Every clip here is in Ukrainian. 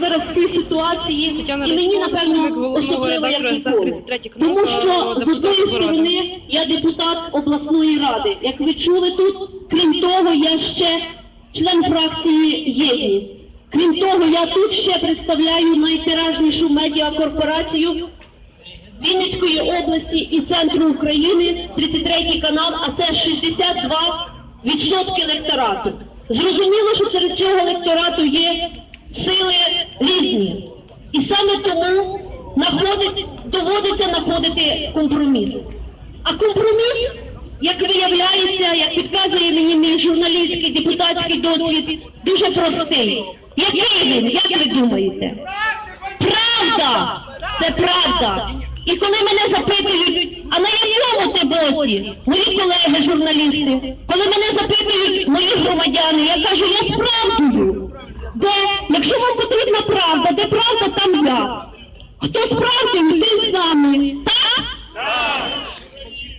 зараз в цій ситуації, Тетяна і мені Ричкова, заступник напевно головного особливо як редактора ніколи. 33 каналу Тому що з Борода. сторони я депутат обласної ради. Як ви чули тут, крім того, я ще член фракції Єдність. Крім того, я тут ще представляю найтиражнішу медіакорпорацію Вінницької області і центру України, 33 канал, а це 62% електорату. Зрозуміло, що серед цього електорату є сили різні. І саме тому доводиться знаходити компроміс. А компроміс, як виявляється, як підказує мені мій журналістський депутатський досвід, дуже простий. Який він, як ви думаєте? Правда! Це правда. І коли мене запитують, а на якому ти боці, мої колеги журналісти, коли мене запитують мої громадяни, я кажу, я з правдою. Де, якщо вам потрібна правда, де правда, там я. Хто з правдою, ти з нами. Так?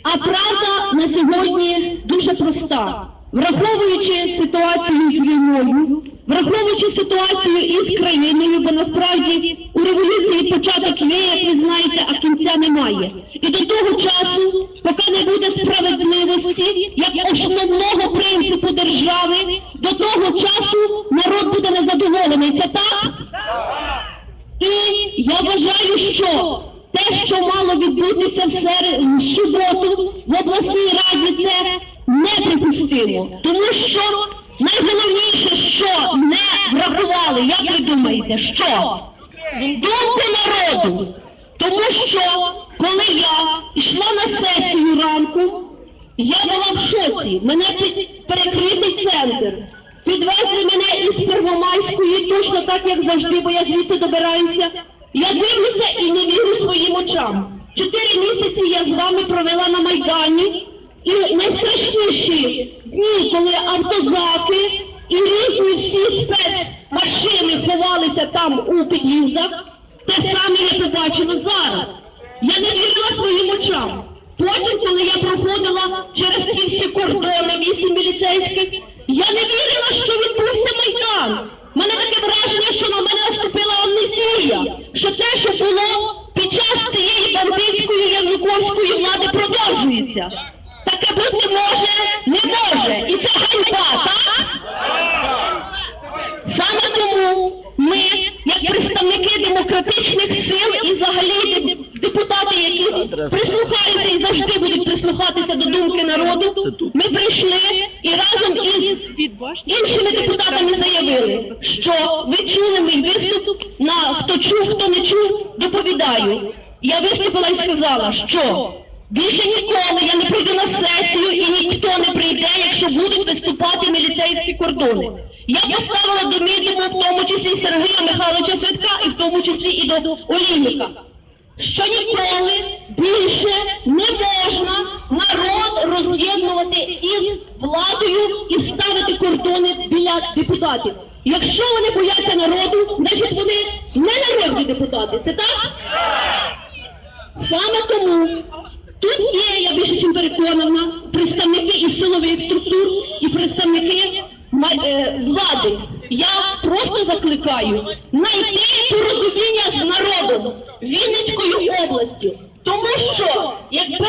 А правда на сьогодні дуже проста. Враховуючи ситуацію з війною, враховуючи ситуацію із країною, бо насправді у революції початок є, як ви знаєте, а кінця немає. І до того часу, поки не буде справедливості, як основного принципу держави, до того часу народ буде незадоволений. Це так? І я вважаю, що те, що мало відбутися в середу, в суботу в обласній раді, це неприпустимо. Тому що найголовніше, що не врахували, як ви думаєте, що? Думку народу. Тому що коли я йшла на сесію ранку, я була в шоці. Мене під- перекритий центр. Підвезли мене із Первомайської, точно так, як завжди, бо я звідси добираюся. Я дивлюся і не вірю своїм очам. Чотири місяці я з вами провела на Майдані, і найстрашніші дні, коли автозаки і різні всі спецмашини ховалися там у під'їздах, те саме я побачила зараз. Я не вірила своїм очам. Потім, коли я проходила через ці всі кордони місті міліцейські, я не вірила, що відбувся Майдан. У мене таке враження, що на мене наступила амнезія, що те, що було під час цієї бандитської януковської влади, продовжується. Таке бути може, не може. І це ганьба, так? Саме тому ми, як представники демократичних сил і взагалі депутати, які прислухаються і завжди будуть прислухатися до думки народу, ми прийшли і разом із іншими депутатами заявили, що ви чули мій виступ на хто чув, хто не чув, доповідаю. Я виступила і сказала, що більше ніколи я не прийду на сесію і ніхто не прийде, якщо будуть виступати міліцейські кордони. Я поставила до відома в тому числі Сергія Михайловича Святка, і в тому числі і до Олійника, що ніколи більше не можна народ роз'єднувати із владою і ставити кордони біля депутатів. Якщо вони бояться народу, значить вони не народні депутати. Це так? Саме тому тут є, я більше чим переконана, представники із силових структур і представники е, влади. Я просто закликаю знайти порозуміння з народом Вінницькою областю. Тому що якби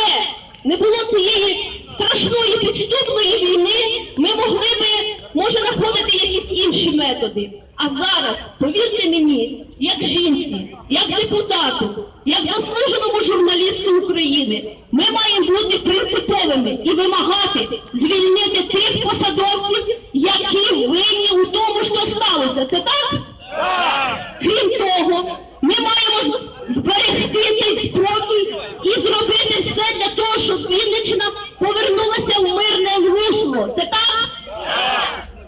не було цієї страшної підступної війни, ми могли би, може, знаходити якісь інші методи. А зараз, повірте мені, як жінці, як депутату, як заслуженому журналісту України, ми маємо бути принциповими і вимагати звільнити тих посадовців, які винні у тому, що сталося. Це так? Крім того, ми маємо з- зберегти цей спокій і зробити все для того, щоб повернулася в мирне русло. Це так?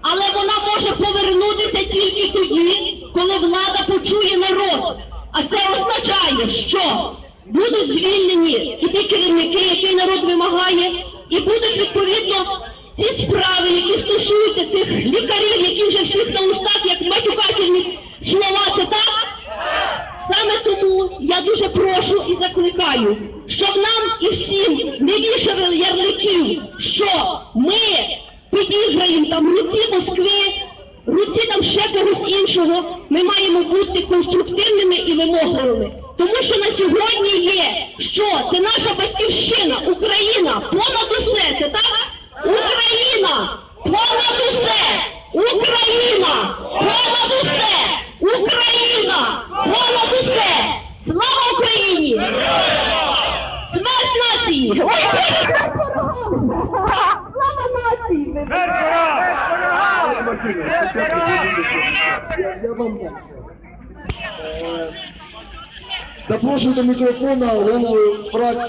Але вона може повернутися тільки тоді, коли влада почує народ. А це означає, що будуть звільнені і ті керівники, які народ вимагає, і будуть відповідно ці справи, які стосуються цих лікарів, які вже всіх на устах, як матюкательні слова, це так? Саме тому я дуже прошу і закликаю, не вішали ярликів, що ми підіграємо там руці Москви, руці там ще когось іншого, ми маємо бути конструктивними і вимогливими. Тому що на сьогодні є, що це наша батьківщина, Україна, понад усе, це так? Україна! Понад усе! Україна! Понад усе! Україна! Понад усе! Слава Україні! Смерть нації! Ой, Боже, Слава нації! Я, вам. Запрошую до мікрофона голову фракції.